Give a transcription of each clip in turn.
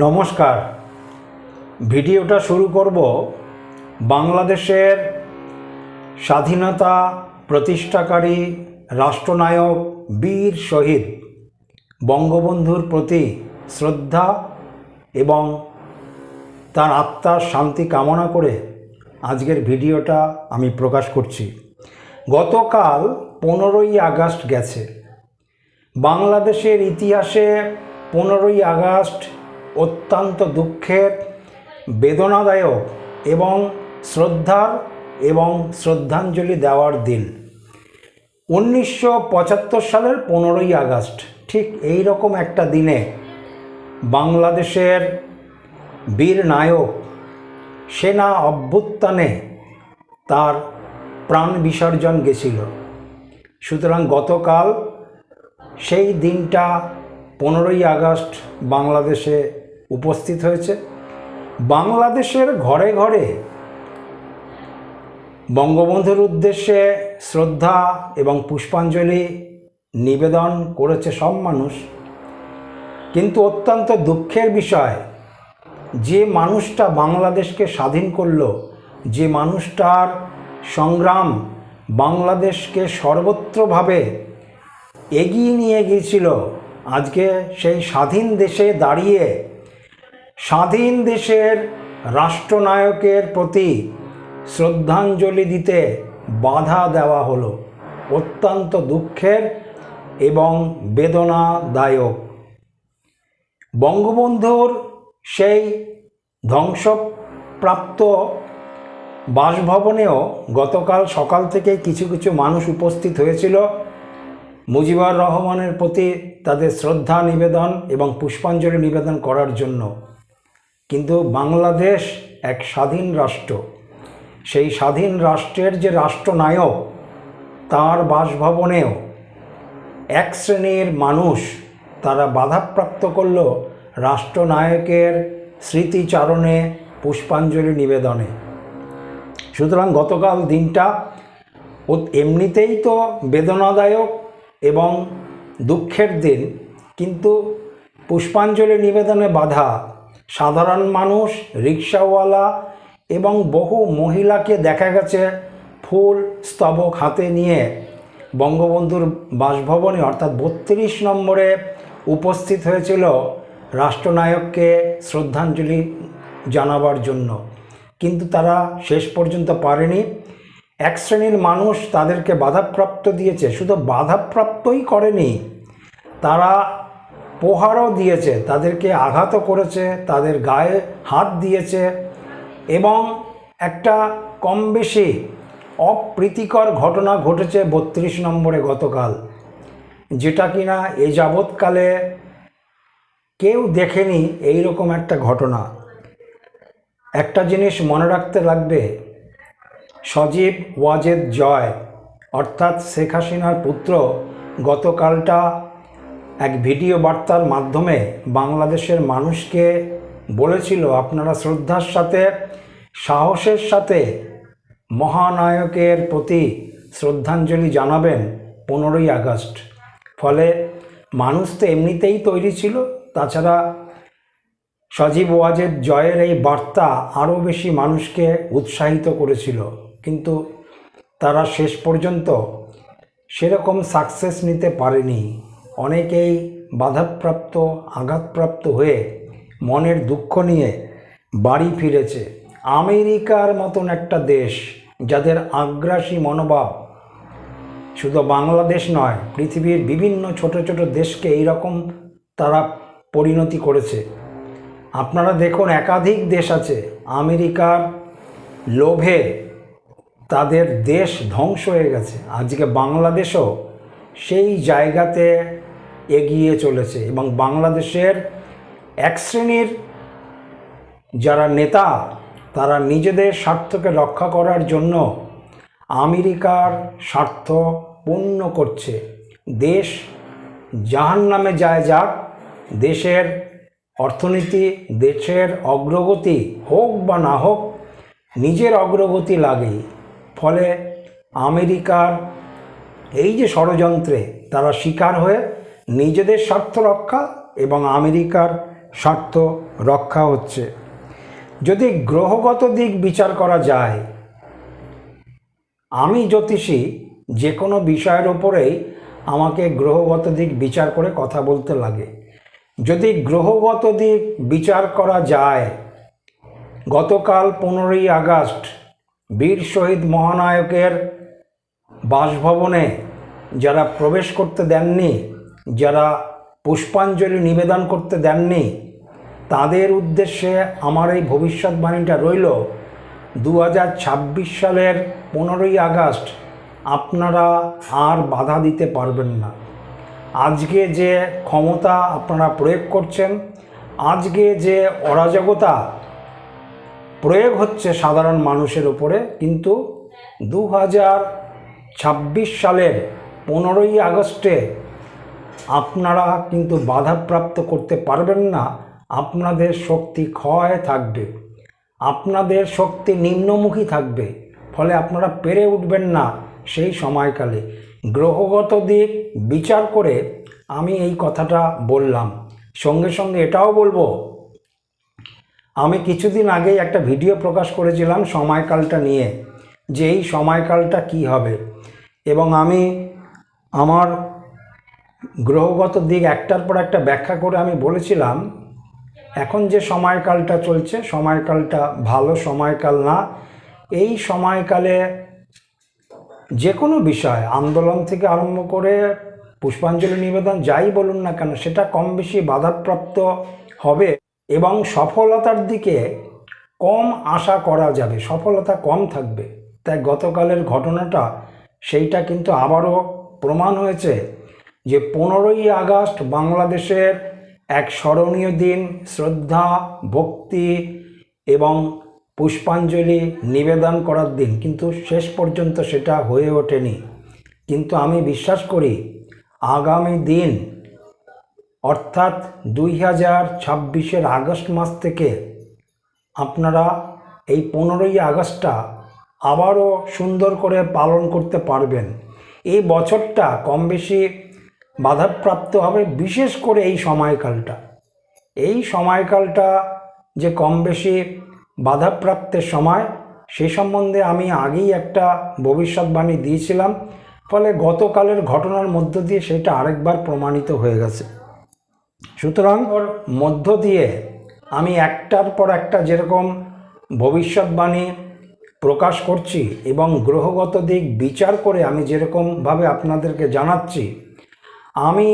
নমস্কার। ভিডিওটা শুরু করব বাংলাদেশের স্বাধীনতা প্রতিষ্ঠাকারী রাষ্ট্রনায়ক বীর শহীদ বঙ্গবন্ধুর প্রতি শ্রদ্ধা এবং তার আত্মার শান্তি কামনা করে আজকের ভিডিওটা আমি প্রকাশ করছি। গতকাল পনেরোই আগস্ট গেছে। বাংলাদেশের ইতিহাসে পনেরোই আগস্ট অত্যন্ত দুঃখের, বেদনাদায়ক এবং শ্রদ্ধার এবং শ্রদ্ধাঞ্জলি দেওয়ার দিন। উনিশশো পঁচাত্তর সালের পনেরোই আগস্ট, ঠিক এই রকম একটা দিনে বাংলাদেশের বীর নায়ক সেনা অভ্যুত্থানে তার প্রাণ বিসর্জন গেছিল। সুতরাং গতকাল সেই দিনটা পনেরোই আগস্ট বাংলাদেশে উপস্থিত হয়েছে। বাংলাদেশের ঘরে ঘরে বঙ্গবন্ধুর উদ্দেশ্যে শ্রদ্ধা এবং পুষ্পাঞ্জলি নিবেদন করেছে সব মানুষ। কিন্তু অত্যন্ত দুঃখের বিষয়, যে মানুষটা বাংলাদেশকে স্বাধীন করল, যে মানুষটার সংগ্রাম বাংলাদেশকে সর্বত্রভাবে এগিয়ে নিয়ে গিয়েছিল, আজকে সেই স্বাধীন দেশে দাঁড়িয়ে স্বাধীন দেশের রাষ্ট্রনায়কের প্রতি শ্রদ্ধাঞ্জলি দিতে বাধা দেওয়া হলো। অত্যন্ত দুঃখের এবং বেদনাদায়ক। বঙ্গবন্ধুর সেই ধ্বংসপ্রাপ্ত বাসভবনেও গতকাল সকাল থেকে কিছু কিছু মানুষ উপস্থিত হয়েছিল। মুজিবুর রহমানের প্রতি তাদের শ্রদ্ধা নিবেদন এবং পুষ্পাঞ্জলি নিবেদন করার জন্য। কিন্তু বাংলাদেশ এক স্বাধীন রাষ্ট্র। সেই স্বাধীন রাষ্ট্রের যে রাষ্ট্রনায়ক, তার বাসভবনেও এক শ্রেণির মানুষ তারা বাধাপ্রাপ্ত করল রাষ্ট্রনায়কের স্মৃতিচারণে পুষ্পাঞ্জলি নিবেদনে। সুতরাং গতকাল দিনটা এমনিতেই তো বেদনাদায়ক এবং দুঃখের দিন, কিন্তু পুষ্পাঞ্জলি নিবেদনে বাধা সাধারণ মানুষ, রিক্সাওয়ালা এবং বহু মহিলাকে দেখা গেছে ফুল স্তবক হাতে নিয়ে বঙ্গবন্ধুর বাসভবনে, অর্থাৎ বত্রিশ নম্বরে উপস্থিত হয়েছিল রাষ্ট্রনায়ককে শ্রদ্ধাঞ্জলি জানাবার জন্য। কিন্তু তারা শেষ পর্যন্ত পারেনি। এক শ্রেণির মানুষ তাদেরকে বাধাপ্রাপ্ত দিয়েছে। শুধু বাধাপ্রাপ্তই করেনি, তারা প্রহারও দিয়েছে, তাদেরকে আঘাতও করেছে, তাদের গায়ে হাত দিয়েছে এবং একটা কম বেশি অপ্রীতিকর ঘটনা ঘটেছে বত্রিশ নম্বরে গতকাল, যেটা কিনা এ যাবৎকালে কেউ দেখেনি এই রকম একটা ঘটনা। একটা জিনিস মনে রাখতে লাগবে, সজীব ওয়াজেদ জয়, অর্থাৎ শেখ হাসিনার পুত্র, গতকালটা এক ভিডিও বার্তার মাধ্যমে বাংলাদেশের মানুষকে বলেছিল, আপনারা শ্রদ্ধার সাথে, সাহসের সাথে মহানায়কের প্রতি শ্রদ্ধাঞ্জলি জানাবেন পনেরোই আগস্ট। ফলে মানুষ তো এমনিতেই তৈরি ছিল। তাছাড়া সজীব ওয়াজেদ জয়ের এই বার্তা আরও বেশি মানুষকে উৎসাহিত করেছিল। কিন্তু তারা শেষ পর্যন্ত সেরকম সাকসেস নিতে পারেনি। অনেকেই বাধাপ্রাপ্ত, আঘাতপ্রাপ্ত হয়ে মনের দুঃখ নিয়ে বাড়ি ফিরেছে। আমেরিকার মতন একটা দেশ যাদের আগ্রাসী মনোভাব শুধু বাংলাদেশ নয়, পৃথিবীর বিভিন্ন ছোট ছোট দেশকে এইরকম তারা পরিণতি করেছে। আপনারা দেখুন, একাধিক দেশ আছে আমেরিকার লোভে তাদের দেশ ধ্বংস হয়ে গেছে। আজকে বাংলাদেশও সেই জায়গাতে এগিয়ে চলেছে এবং বাংলাদেশের এক শ্রেণির যারা নেতা, তারা নিজেদের স্বার্থকে রক্ষা করার জন্য আমেরিকার স্বার্থ পূর্ণ করছে। দেশ জাহান নামে যায় যাক, দেশের অর্থনীতি, দেশের অগ্রগতি হোক বা না হোক, নিজের অগ্রগতি লাগেই। ফলে আমেরিকার এই যে ষড়যন্ত্রে তারা শিকার হয়ে নিজেদের স্বার্থ রক্ষা এবং আমেরিকার স্বার্থ রক্ষা হচ্ছে। যদি গ্রহগত দিক বিচার করা যায়, আমি জ্যোতিষী, যে কোনো বিষয়ের ওপরেই আমাকে গ্রহগত দিক বিচার করে কথা বলতে লাগে। যদি গ্রহগত দিক বিচার করা যায়, গতকাল পনেরোই আগস্ট বীর শহীদ মহানায়কের বাসভবনে যারা প্রবেশ করতে দেননি যারা পুষ্পাঞ্জলি নিবেদন করতে দেননি, তাদের উদ্দেশ্যে আমার এই ভবিষ্যৎবাণীটা রইল। দু হাজার ছাব্বিশ সালের পনেরোই আগস্ট আপনারা আর বাধা দিতে পারবেন না। আজকে যে ক্ষমতা আপনারা প্রয়োগ করছেন, আজকে যে অরাজকতা প্রয়োগ হচ্ছে সাধারণ মানুষের উপরে, কিন্তু দু হাজার ছাব্বিশ সালের পনেরোই আগস্টে আপনারা কিন্তু বাধাপ্রাপ্ত করতে পারবেন না। আপনাদের শক্তি ক্ষয় থাকবে। আপনাদের শক্তি নিম্নমুখী থাকবে। ফলে আপনারা পেরে উঠবেন না সেই সময়কালে। গ্রহগত দিক বিচার করে আমি এই কথাটা বললাম। সঙ্গে সঙ্গে এটাও বলব, আমি কিছুদিন আগেই একটা ভিডিও প্রকাশ করেছিলাম সময়কালটা নিয়ে, যে এই সময়কালটা কি হবে? এবং আমি আমার গ্রহগত দিক একটার পর একটা ব্যাখ্যা করে আমি বলেছিলাম, এখন যে সময়কালটা চলছে, সময়কালটা ভালো, সময়কাল না, এই সময়কালে যে কোনো বিষয়, আন্দোলন থেকে আরম্ভ করে পুষ্পাঞ্জলি নিবেদন, যাই বলুন না কেন, সেটা কম বেশি বাধাপ্রাপ্ত হবে এবং সফলতার দিকে কম আশা করা যাবে, সফলতা কম থাকবে। তাই গতকালের ঘটনাটা, সেইটা কিন্তু আবারও প্রমাণ হয়েছে। যে পনেরোই আগস্ট বাংলাদেশের এক স্মরণীয় দিন, শ্রদ্ধা, ভক্তি এবং পুষ্পাঞ্জলি নিবেদন করার দিন। কিন্তু শেষ পর্যন্ত সেটা হয়ে ওঠেনি। কিন্তু আমি বিশ্বাস করি, আগামী দিন, অর্থাৎ দুই হাজার ছাব্বিশের আগস্ট মাস থেকে আপনারা এই পনেরোই আগস্টটা আবারও সুন্দর করে পালন করতে পারবেন। এই বছরটা কম বেশি বাধাপ্রাপ্ত হবে বিশেষ করে এই সময়কালটা। এই সময়কালটা যে কম বেশি বাধাপ্রাপ্তের সময়, সে সম্বন্ধে আমি আগেই একটা ভবিষ্যৎবাণী দিয়েছিলাম, ফলে গতকালের ঘটনার মধ্য দিয়ে সেটা আরেকবার প্রমাণিত হয়ে গেছে। সুতরাং ওর মধ্য দিয়ে আমি একটার পর একটা যেরকম ভবিষ্যৎবাণী প্রকাশ করছি এবং গ্রহগত দিক বিচার করে আমি যেরকমভাবে আপনাদেরকে জানাচ্ছি আমি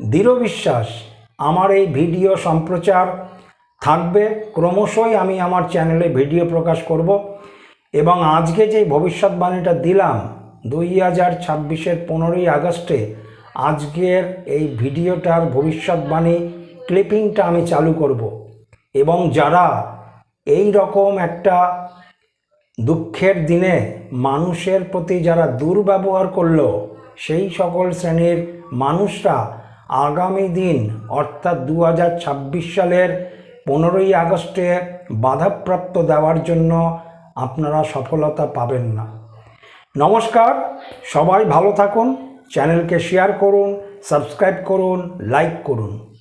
দৃঢ় বিশ্বাস, আমার এই ভিডিও সম্প্রচার থাকবে। ক্রমশই আমি আমার চ্যানেলে ভিডিও প্রকাশ করব এবং আজকে যে ভবিষ্যৎবাণীটা দিলাম, দুই হাজার ছাব্বিশের পনেরোই আগস্টে, আজকের এই ভিডিওটার ভবিষ্যৎবাণী ক্লিপিংটা আমি চালু করব। এবং যারা এই রকম একটা দুঃখের দিনে মানুষের প্রতি যারা দুর্ব্যবহার করল সেই সকল শ্রেণির মানুষরা আগামী দিন, অর্থাৎ দু হাজার ছাব্বিশ সালের পনেরোই আগস্টে বাধাপ্রাপ্ত দেওয়ার জন্য আপনারা সফলতা পাবেন না। নমস্কার, সবাই ভালো থাকুন, চ্যানেলকে শেয়ার করুন, সাবস্ক্রাইব করুন, লাইক করুন।